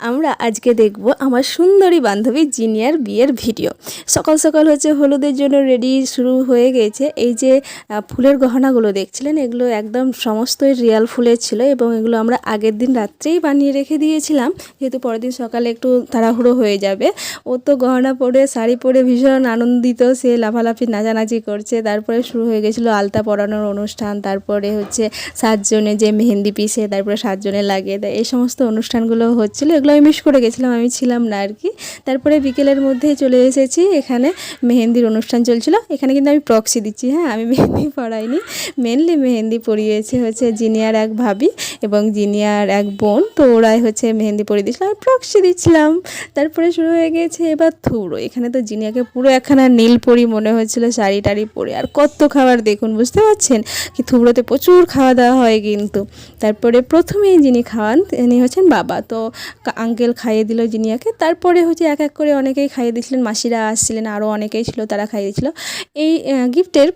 আমরা আজকে দেখব আমার সুন্দরী বান্ধবী জিনিয়ার বিয়ের ভিডিও। সকাল সকাল হচ্ছে হলুদের জন্য রেডি শুরু হয়ে গেছে। এই যে ফুলের গহনাগুলো দেখছিলেন, এগুলো একদম সমস্তই রিয়াল ফুলের ছিল এবং এগুলো আমরা আগের দিন রাত্রেই বানিয়ে রেখে দিয়েছিলাম। যেহেতু পরের দিন সকালে একটু তাড়াহুড়ো হয়ে যাবে। ও তো গহনা পরে, শাড়ি পরে ভীষণ আনন্দিত। সে লাফালাফি, নাচানাচি করছে। তারপরে শুরু হয়ে গেছিল আলতা পরানোর অনুষ্ঠান। তারপরে হচ্ছে সাতজনে যে মেহেন্দি পিসে, তারপরে সাতজনে লাগিয়ে দেয়। এই সমস্ত অনুষ্ঠানগুলো হচ্ছিল। মিস করে গেছিলাম, আমি ছিলাম না আর কি। তারপরে বিকেলের মধ্যে চলে এসেছি, এখানে মেহেন্দির অনুষ্ঠান চলছিল। এখানে কিন্তু আমি প্রক্সি দিচ্ছি হ্যাঁ আমি মেহেন্দি পড়াইনি। মেনলি মেহেন্দি পড়িয়েছে হচ্ছে জিনিয়ার এক ভাবি এবং জিনিয়ার এক বোন। তো ওরাই হচ্ছে মেহেন্দি পরিয়ে দিয়েছিল, আমি প্রক্সি দিচ্ছিলাম। তারপরে শুরু হয়ে গেছে এবার থুড়ো এখানে তো জিনিয়াকে পুরো একখানা নীল পরি মনে হচ্ছিল শাড়ি টাড়ি পরে। আর কত খাবার দেখুন, বুঝতে পারছেন? কি থুবড়োতে প্রচুর খাওয়া দাওয়া হয় কিন্তু। তারপরে প্রথমেই যিনি খাওয়ান, তিনি হচ্ছেন বাবা। তো আঙ্কেল খাইয়ে দিল জিনিয়াকে। তারপরে হচ্ছে এক এক করে অনেকেই খাইয়ে দিয়েছিলেন, মাসিরা আসছিলেন আরও অনেকেই ছিল, তারা খাইয়ে দিয়েছিল। এই গিফটের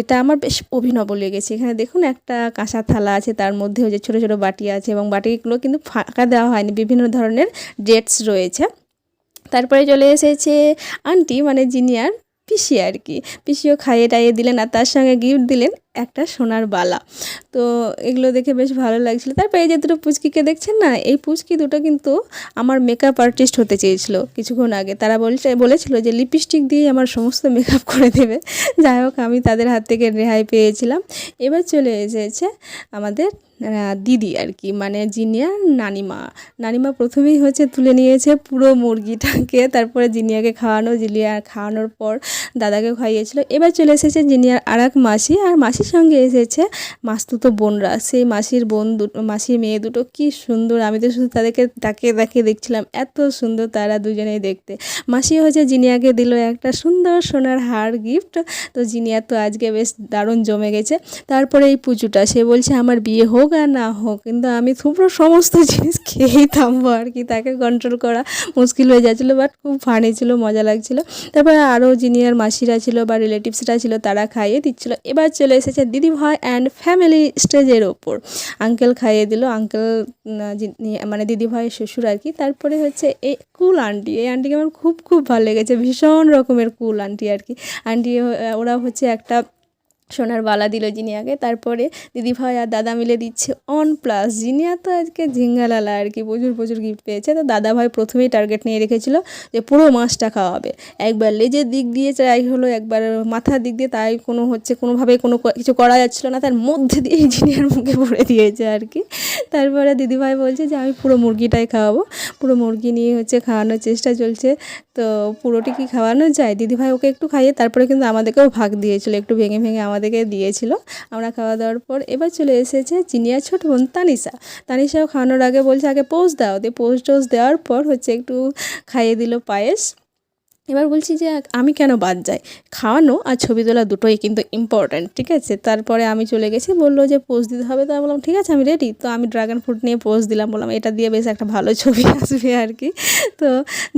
এটা আমার বেশ অভিনব লেগেছে। এখানে দেখুন একটা কাঁসা থালা আছে, তার মধ্যে হচ্ছে ছোটো ছোটো বাটি আছে এবং বাটিগুলো কিন্তু ফাঁকা দেওয়া হয়নি, বিভিন্ন ধরনের ডেটস রয়েছে। তারপরে চলে এসেছে আন্টি মানে জিনিয়ার পিসি আর কি। পিসিও খাইয়ে টাইয়ে দিলেন আর তার সঙ্গে গিফট দিলেন একটা সোনার বালা। তো এগুলো দেখে বেশ ভালো লাগছিল। তারপরে এই যে দুটো পুচকিকে দেখছেন না? এই পুচকি দুটো কিন্তু আমার মেকআপ আর্টিস্ট হতে চেয়েছিল কিছুক্ষণ আগে। তারা বলছে, বলেছিল যে লিপস্টিক দিয়ে আমার সমস্ত মেকআপ করে দেবে। যাই হোক, আমি তাদের হাত থেকে রেহাই পেয়েছিলাম। এবার চলে এসেছে আমাদের দিদি আর কি মানে জিনিয়ার নানিমা। নানিমা প্রথমেই হচ্ছে তুলে নিয়েছে পুরো মুরগিটাকে। তারপরে জিনিয়াকে খাওয়ানো, জিনিয়া খাওয়ানোর পর দাদাকে খাইয়েছিল। এবার চলে এসেছে জিনিয়ার আর এক মাসি। আর মাসির সঙ্গে এসেছে মাস্তুতো বোনরা। সেই মাসির বোন দুটো মাসির মেয়ে দুটো কি সুন্দর। আমি তো শুধু তাদেরকে তাকে তাকে দেখছিলাম, এত সুন্দর তারা দুজনেই দেখতে। মাসি হচ্ছে জিনিয়াকে দিল একটা সুন্দর সোনার হার গিফট তো জিনিয়া তো আজকে বেশ দারুণ জমে গেছে। তারপরে এই পুজোটা, সে বলছে, আমার বিয়ে হোক আর না হোক, কিন্তু আমি পুরো সমস্ত জিনিস খেয়েই থামবো আর কি। তাকে কন্ট্রোল করা মুশকিল হয়ে যাচ্ছিল বাট খুব ফানি ছিল, মজা লাগছিল। তারপরে আরও জিনিয়ার মাসিরা ছিল বা রিলেটিভসরা ছিল, তারা খাইয়ে দিচ্ছিল। এবার চলে এসেছে দিদি ভাই অ্যান্ড ফ্যামিলি স্টেজের ওপর। আঙ্কেল খাইয়ে দিল আঙ্কেল মানে দিদি ভাই শ্বশুর আর কি, তারপরে হচ্ছে এই কুল আন্টি এই আন্টিকে আমার খুব খুব ভালো লেগেছে, ভীষণ রকমের কুল আন্টি আর কি। আন্টি ওরা হচ্ছে একটা সোনার বালা দিল জিনিয়াকে তারপরে দিদিভাই আর দাদা মিলে দিচ্ছে অন প্লাস জিনিয়া তো আজকে ঝিঙ্গালালা আর কি, প্রচুর প্রচুর গিফট পেয়েছে। তো দাদাভাই প্রথমেই টার্গেট নিয়ে রেখেছিল যে পুরো মাছটা খাওয়াবে। একবার লেজের দিক দিয়ে চাই হলো, একবার মাথার দিক দিয়ে তাই কোনো হচ্ছে কোনোভাবে কোনো কিছু করা যাচ্ছিল না। তার মধ্যে দিয়ে জিনিয়ার মুখে ভরে দিয়েছে আর কি। তারপরে দিদিভাই বলছে যে, আমি পুরো মুরগিটাই খাওয়াবো। পুরো মুরগি নিয়ে হচ্ছে খাওয়ানোর চেষ্টা চলছে। তো পুরোটি কি খাওয়ানো যায়? দিদিভাই ওকে একটু খাইয়ে তারপরে কিন্তু আমাদেরকেও ভাগ দিয়েছিল। একটু ভেঙে ভেঙে আমাদেরকে দিয়েছিল। আমরা খাওয়া দাওয়ার পর এবার চলে এসেছে চিনিয়া ছোট বোন তানিশা। তানিশাও খাওয়ানোর আগে বলছে, আগে পোস্ট দাও। দিয়ে পোস্ট টোস্ট দেওয়ার পর হচ্ছে একটু খাইয়ে দিল পায়েস। এবার বলছি যে, আমি কেন বাদ যাই? খাওয়ানো আর ছবি তোলা দুটোই কিন্তু ইম্পর্ট্যান্ট ঠিক আছে? তারপরে আমি চলে গেছি, বলল যে, পোজ দিতে হবে। তো আমি বললাম, ঠিক আছে, আমি রেডি তো আমি ড্রাগন ফ্রুট নিয়ে পোজ দিলাম, বললাম, এটা দিয়ে বেশ একটা ভালো ছবি আসবে আর কি। তো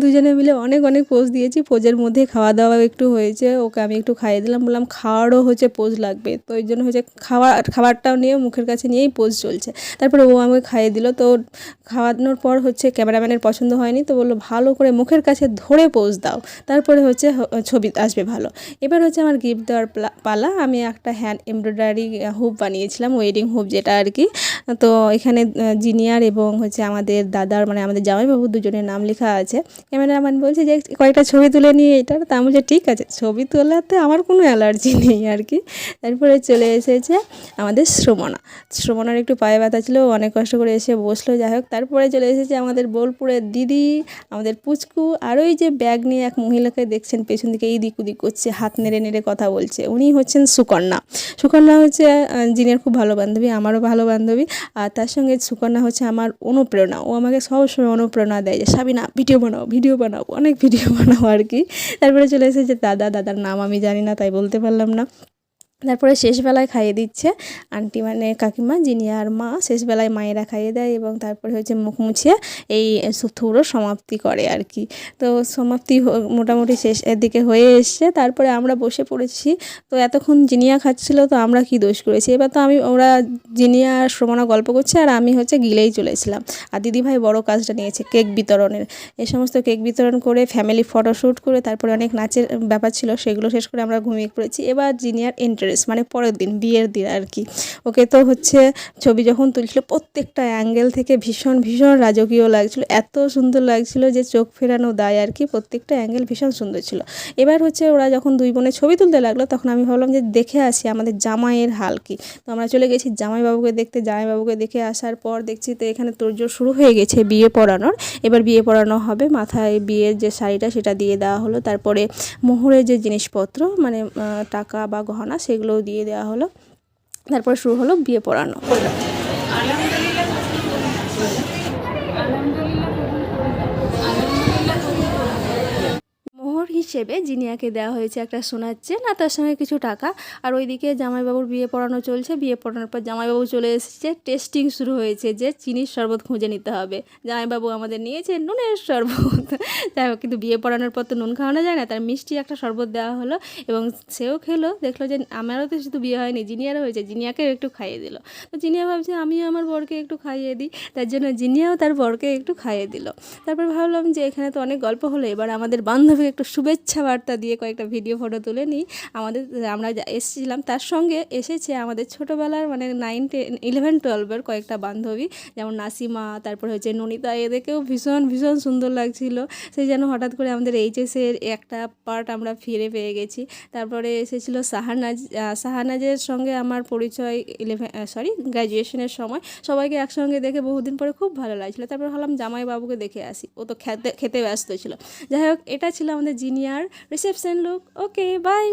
দুজনে মিলে অনেক অনেক পোজ দিয়েছি। পোজের মধ্যে খাওয়া দাওয়া একটু হয়েছে, ওকে আমি একটু খাইয়ে দিলাম, বললাম, খাওয়ারও হচ্ছে, পোজ লাগবে। তো ওই জন্য হচ্ছে খাওয়া, খাবারটাও নিয়ে মুখের কাছে নিয়েই পোজ চলছে। তারপরে ও আমাকে খাইয়ে দিল, তো খাওয়ানোর পর হচ্ছে, ক্যামেরাম্যানের পছন্দ হয়নি, তো বলল, ভালো করে মুখের কাছে ধরে পোজ দাও। তারপরে হচ্ছে ছবি আসবে ভালো। এবার হচ্ছে আমার গিফট দেওয়ার প্লা- আমি একটা হ্যান্ড এমব্রয়ডারি হুপ বানিয়েছিলাম ওয়েডিং হুপ যেটা আর কি। তো এখানে জিনিয়ার এবং হচ্ছে আমাদের দাদার মানে আমাদের জামাইবাবু দুজনের নাম লেখা আছে। ক্যামেরাম্যান বলছে যে কয়েকটা ছবি তুলে নিয়ে এটা তা আমি ঠিক আছে, ছবি তোলাতে আমার কোনো অ্যালার্জি নেই আর কি। তারপরে চলে এসেছে আমাদের শ্রমণা শ্রমণার একটু পায়ে ব্যথা ছিল অনেক কষ্ট করে এসে বসল, যাই হোক। তারপরে চলে এসেছে আমাদের বোলপুরের দিদি, আমাদের পুচকু, আর ওই যে ব্যাগ নিয়ে এক মহিলাকে দেখছেন, পেছন দিকে এই দিক ওদিক করছে, হাত নেড়ে নেড়ে কথা বলছে। উনি হচ্ছেন সুকন্যা। সুকন্যা হচ্ছে জিনের খুব ভালো বান্ধবী, আমারও ভালো বান্ধবী। আর তার সঙ্গে সুকন্যা হচ্ছে আমার অনুপ্রেরণা। ও আমাকে সবসময় অনুপ্রেরণা দেয় যে, সাবিনা ভিডিও বানাও ভিডিও বানাও, অনেক ভিডিও বানাও আর কি। তারপরে চলে এসেছে দাদা। দাদার নাম আমি জানি না, তাই বলতে পারলাম না। তারপরে শেষবেলায় খাইয়ে দিচ্ছে আন্টি মানে কাকিমা, যিনি আর মা, শেষবেলায় মায়েরা খাইয়ে দেয় এবং তারপরে হচ্ছে মুখ মুছিয়ে এই থুবড়ো সমাপ্তি করে আর কি। তো সমাপ্তি মোটামুটি শেষের দিকে হয়ে এসছে। তারপরে আমরা বসে পড়েছি। তো এতক্ষণ জিনিয়া খাচ্ছিল, তো আমরা কি দোষ করেছি? এবার তো আমি, ওরা জিনিয়া আর শ্রমণা গল্প করছে আর আমি হচ্ছে গিলেই চলেছিলাম। আর দিদিভাই বড় কাজটা নিয়েছে, কেক বিতরণের। এ সমস্ত কেক বিতরণ করে ফ্যামিলি ফটোশ্যুট করে তারপরে অনেক নাচের ব্যাপার ছিল, সেগুলো শেষ করে আমরা ঘুমিয়ে পড়েছি। এবার জিনিয়ার ইন্টারেস্ট মানে পরের দিন, বিয়ের দিন আর কি। ওকে তো হচ্ছে ছবি যখন তুলছিল, প্রত্যেকটা অ্যাঙ্গেল থেকে ভীষণ ভীষণ রাজকীয় লাগছিল। এত সুন্দর লাগছিল যে চোখ ফেরানো দায় আর কি, প্রত্যেকটা অ্যাঙ্গেল ভীষণ সুন্দর ছিল। এবার হচ্ছে ওরা যখন দুই বোনে ছবি তুলতে লাগল, তখন আমি ভাবলাম যে দেখে আসি আমাদের জামাইয়ের হাল কি। তো আমরা চলে গেছি জামাইবাবুকে দেখতে। জামাইবাবুকে দেখে আসার পর দেখছি তো এখানে তোরজোর শুরু হয়ে গেছে বিয়ে পড়ানোর। এবার বিয়ে পড়ানো হবে, মাথায় বিয়ের যে শাড়িটা সেটা দিয়ে দেওয়া হলো। তারপরে মোহরের যে জিনিসপত্র মানে টাকা বা গহনা সেগুলোও দিয়ে দেওয়া হলো। তারপর শুরু হলো বিয়ে পড়ানো। হিসেবে জিনিয়াকে দেওয়া হয়েছে একটা সোনার চেন আর তার সঙ্গে কিছু টাকা। আর ওইদিকে জামাইবাবুর বিয়ে পড়ানো চলছে। বিয়ে পড়ানোর পর জামাইবাবু চলে এসেছে। টেস্টিং শুরু হয়েছে যে চিনির শরবত খুঁজে নিতে হবে। জামাইবাবু আমাদের নিয়েছে নুনের শরবত। যাই কিন্তু বিয়ে পড়ানোর পর তো নুন খাওয়ানো যায় না। তার মিষ্টি একটা শরবত দেওয়া হলো এবং সেও খেলো। দেখল যে আমারও তো শুধু বিয়ে হয়নি, জিনিয়ারও হয়েছে। জিনিয়াকেও একটু খাইয়ে দিল। তো জিনিয়া ভাবছে, আমিও আমার বরকে একটু খাইয়ে দিই। তার জন্য জিনিয়াও তার বরকে একটু খাইয়ে দিল। তারপর ভাবলাম যে এখানে তো অনেক গল্প হলো। এবার আমাদের বান্ধবীকে একটু শুভেচ্ছা বার্তা দিয়ে কয়েকটা ভিডিও, ফটো তুলে নিই। আমাদের, আমরা এসেছিলাম, তার সঙ্গে এসেছে আমাদের ছোটোবেলার মানে নাইন টেন ইলেভেন টুয়েলভের কয়েকটা বান্ধবী। যেমন নাসিমা, তারপর হচ্ছে ননিতা, এদেরকেও ভীষণ ভীষণ সুন্দর লাগছিল। সেই যেন হঠাৎ করে আমাদের এইচএসের একটা পার্ট আমরা ফিরে পেয়ে গেছি। তারপরে এসেছিল সাহানাজ সাহানাজের সঙ্গে আমার পরিচয় ইলেভেন সরি গ্র্যাজুয়েশনের সময়। সবাইকে একসঙ্গে দেখে বহুদিন পরে খুব ভালো লাগছিল। তারপর ভাবলাম জামাইবাবুকে দেখে আসি। ও তো খেতে খেতে ব্যস্ত ছিল। যাই হোক, এটা ছিল আমাদের জিনিয়ার রিসেপশন লুক ওকে বাই